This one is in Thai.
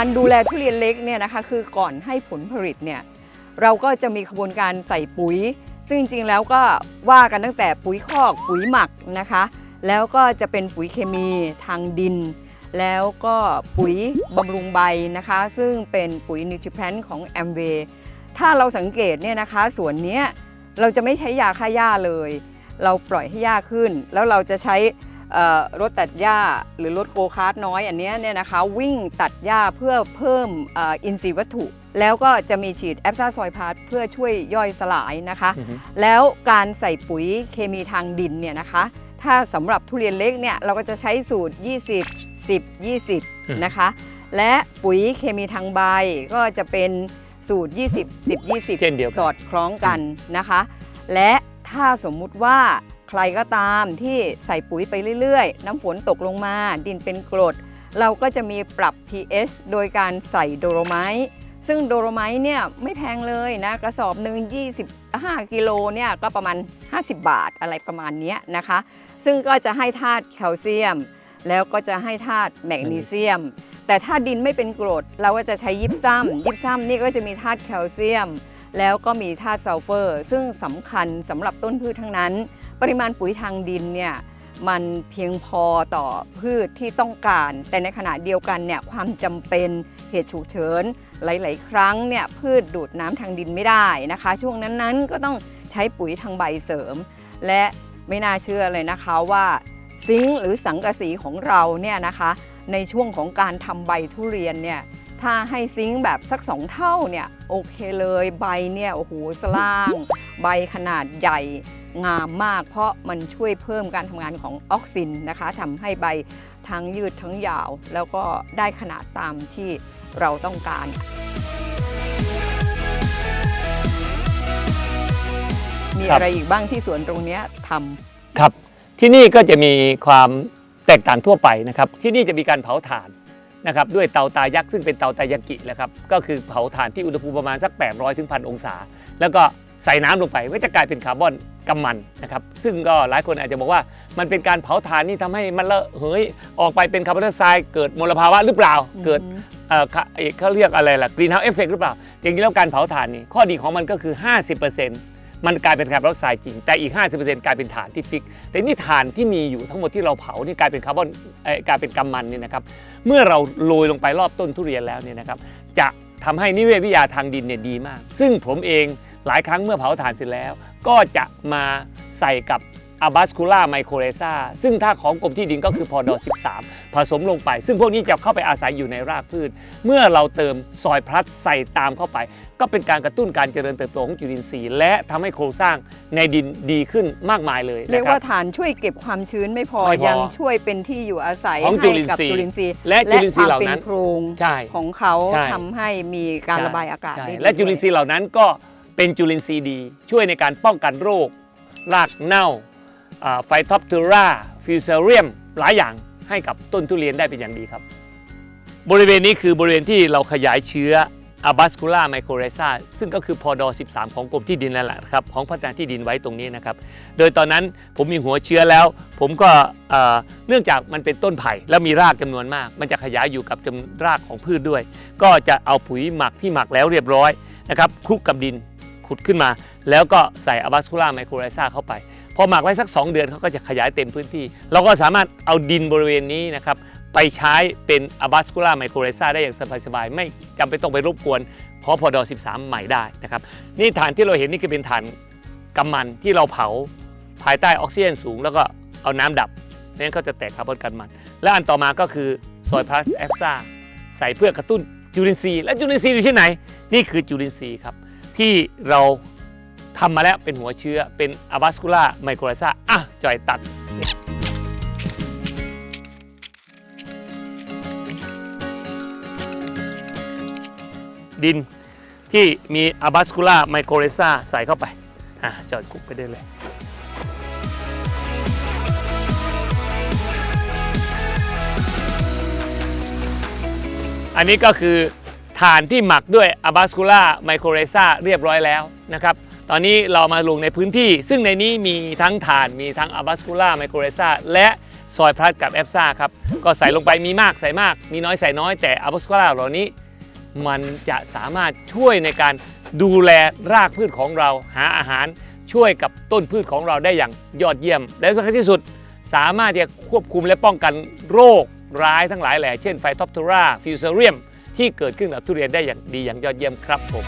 การดูแลทุเรียนเล็กเนี่ยนะคะคือก่อนให้ผลผลิตเนี่ยเราก็จะมีขบวนการใส่ปุ๋ย ซึ่งจริงๆแล้วก็ว่ากันตั้งแต่ปุ๋ยคอกปุ๋ยหมักนะคะ แล้วก็จะเป็นปุ๋ยเคมีทางดิน แล้วก็ปุ๋ยบำรุงใบนะคะ ซึ่งเป็นปุ๋ยนิวทริแพนของแอมเวถ้าเราสังเกตเนี่ยนะคะสวนเนี้ยเราจะไม่ใช้ยาฆ่าหญ้าเลย เราปล่อยให้หญ้าขึ้น แล้วเราจะใช้ รถตัดหญ้าหรือรถโกคาร์ทน้อยอันเนี้ยเนี่ยนะคะวิ่งตัดหญ้าเพื่อเพิ่มเอออินทรีย์วัตถุ แล้วก็จะมีฉีดแอปซาซอยพาร์เพื่อช่วยย่อยสลายนะคะอือฮึแล้วการใส่ปุ๋ยเคมีทางดินเนี่ยนะคะ ถ้าสำหรับทุเรียนเล็กเนี่ยเราก็จะใช้สูตร 20 10 20 นะคะ และปุ๋ยเคมีทางใบก็จะเป็นสูตร 20 10 20เช่นเดียวกันสอดคล้องกันนะคะ และถ้าสมมุติว่า ใครก็ตามที่ใส่ปุ๋ยไปเรื่อยๆ น้ำฝนตกลงมา ดินเป็นกรด เราก็จะมีปรับ pH โดยการใส่โดโลไมต์ซึ่งโดโลไมต์เนี่ยไม่แพงเลยนะ กระสอบหนึ่ง25 กิโลเนี่ยก็ประมาณ 50 บาทอะไรประมาณนี้นะคะ ซึ่งก็จะให้ธาตุแคลเซียม แล้วก็จะให้ธาตุแมกนีเซียม แต่ถ้าดินไม่เป็นกรด เราก็จะใช้ยิปซัมยิปซัมนี่ก็จะมีธาตุแคลเซียม แล้วก็มีธาตุซัลเฟอร์ ซึ่งสำคัญสำหรับต้นพืชทั้งนั้น ปริมาณปุ๋ยทางดินเนี่ยมันเพียงพอต่อพืชที่ต้องการ แต่ในขณะเดียวกันเนี่ยความจำเป็นเหตุฉุกเฉินหลาย ๆ ครั้งเนี่ยพืชดูดน้ำทางดินไม่ได้นะคะ ช่วงนั้นๆก็ต้องใช้ปุ๋ยทางใบเสริม และไม่น่าเชื่อเลยนะคะว่าซิงค์หรือสังกะสีของเราเนี่ยนะคะในช่วงของการทำใบทุเรียนเนี่ยถ้าให้ซิงค์แบบสักสองเท่าเนี่ยโอเคเลยใบเนี่ยโอ้โหสล่าง ใบขนาดใหญ่ งามมาก เพราะมันช่วยเพิ่มการทำงานของออกซินนะคะทำให้ใบทั้งยืดทั้งยาว แล้วก็ได้ขนาดตามที่เราต้องการมีครับ อะไรอีกบ้างที่สวนตรงเนี้ยทำครับที่นี่ก็จะมีความแตกต่างทั่วไปนะครับ ที่นี่จะมีการเผาถ่านนะครับด้วยเตาตายักษ์ซึ่งเป็นเตาตายากินะครับก็คือเผาถ่านที่อุณหภูมิประมาณสัก 800ถึงพันองศา แล้วก็ ใส่น้ำลงไปก็จะกลายเป็นคาร์บอนกำมันนะครับซึ่งก็หลายคนอาจจะบอกว่ามันเป็นการเผาถ่านนี่ทำให้มันละเหยออกไปเป็นคาร์บอนไดออกไซด์เกิดมลภาวะหรือเปล่าเกิดเอ่อเขาเอ่อเขาเรียกอะไรล่ะกรีนเฮาส์เอฟเฟกหรือเปล่าจริงๆแล้วการเผาถ่านนี่ข้อดีของมันก็คือ 50%มันกลายเป็นคาร์บอนไดออกไซด์จริง แต่อีก 50%กลายเป็นถ่านที่ฟิก แต่นี่ถ่านที่มีอยู่ทั้งหมดที่เราเผานี่กลายเป็นคาร์บอนเอ่อกลายเป็นกำมันนี่นะครับเมื่อเราโรยลงไปรอบต้นทุเรียนแล้วเนี่ยนะครับจะทำให้นิเวศวิทยาทางดินเนี่ยดีมาก ซึ่งผมเอง หลายครั้งเมื่อเผาถ่านเสร็จแล้ว ก็จะมาใส่กับอาบัสคูล่าไมโครเรซาซึ่งถ้าของกรมที่ดินก็คือพอดอ13 ผสมลงไป ซึ่งพวกนี้จะเข้าไปอาศัยอยู่ในรากพืช เมื่อเราเติมซอยพลัสใส่ตามเข้าไป ก็เป็นการกระตุ้นการเจริญเติบโตของจุลินทรีย์ และทำให้โครงสร้างในดินดีขึ้นมากมายเลยเรียนะกครัว่าบฐานช่วยเก็บความชื้นไม่พอไม่พอยังช่วยเป็นที่อยู่อาศัยของให้จุลินกับทรีย์จุลินทรีย์และจุลินทรีย์เหล่าและควมนั้นเป็นโพรงใช่ของเขาใช่ทำให้มีการระบายอากาศใช่ได้ดีและจุลินทรีย์เหล่านั้นก็ เป็นจุลินทรีย์ดี ช่วยในการป้องกันโรค รากเน่าไฟท็อปทูราฟิวเซเรียมหลายอย่างให้กับต้นทุเรียนได้เป็นอย่างดีครับ บริเวณนี้คือบริเวณที่เราขยายเชื้ออาบัสคูล่าไมโครเรซาซึ่งก็คือพอดอ13 ของกรมที่ดินนั่นแหละครับของพัฒนาที่ดินไว้ตรงนี้นะครับ โดยตอนนั้นผมมีหัวเชื้อแล้ว ผมก็เนื่องจากมันเป็นต้นไผ่แล้วมีรากจำนวนมาก มันจะขยายอยู่กับจำรากของพืชด้วย ก็จะเอาปุ๋ยหมักที่หมักแล้วเรียบร้อยนะครับคลุกกับดิน ขุดขึ้นมา แล้วก็ใส่อะบัสคูล่าไมโครไรซาเข้าไป พอหมักไว้สัก 2 เดือนเขาก็จะขยายเต็มพื้นที่ เราก็สามารถเอาดินบริเวณนี้นะครับไปใช้เป็นอะบัสคูล่าไมโครไรซาได้อย่างสบายๆไม่จำเป็นต้องไปรบกวนพอพอดอ13 ใหม่ได้นะครับนี่ฐานที่เราเห็นนี่คือเป็นฐานกำมันที่เราเผาภายใต้ออกซิเจนสูง แล้วก็เอาน้ำดับนั้นก็จะแตกคาร์บอนกันมัน และอันต่อมาก็คือซอยพลัสแอฟซาใส่เพื่อกระตุ้นจุลินทรีย์และจุลินทรีย์อยู่ที่ไหน นี่คือจุลินทรีย์ครับ ที่เราทำมาแล้วเป็นหัวเชื้อเป็นอะบัสคูล่าไมโครไลซาอะจอยตัดดินที่มีอะบัสคูล่าไมโครเรซาใส่เข้าไป อะจอยกุกไปได้เลย อันนี้ก็คือ ฐานที่หมักด้วยอะบัสคูล่าไมโครเรซาเรียบร้อยแล้วนะครับ ตอนนี้เรามาลงในพื้นที่ ซึ่งในนี้มีทั้งฐานมีทั้งอะบัสคูล่าไมโครเรซาและซอยพลัสกับแอปซ่าครับ ก็ใส่ลงไปมีมากใส่มาก มีน้อยใส่น้อยแต่อะโบสคาร่าเหล่านี้ มันจะสามารถช่วยในการดูแลรากพืชของเราหาอาหารช่วยกับต้นพืชของเราได้อย่างยอดเยี่ยม และสำคัญที่สุดสามารถจะควบคุมและป้องกันโรคร้ายทั้งหลายแหล่เช่นไฟท็อปทูราฟิวเซเรียม ที่เกิดขึ้นกับทุเรียนได้อย่างดีอย่างยอดเยี่ยมครับผม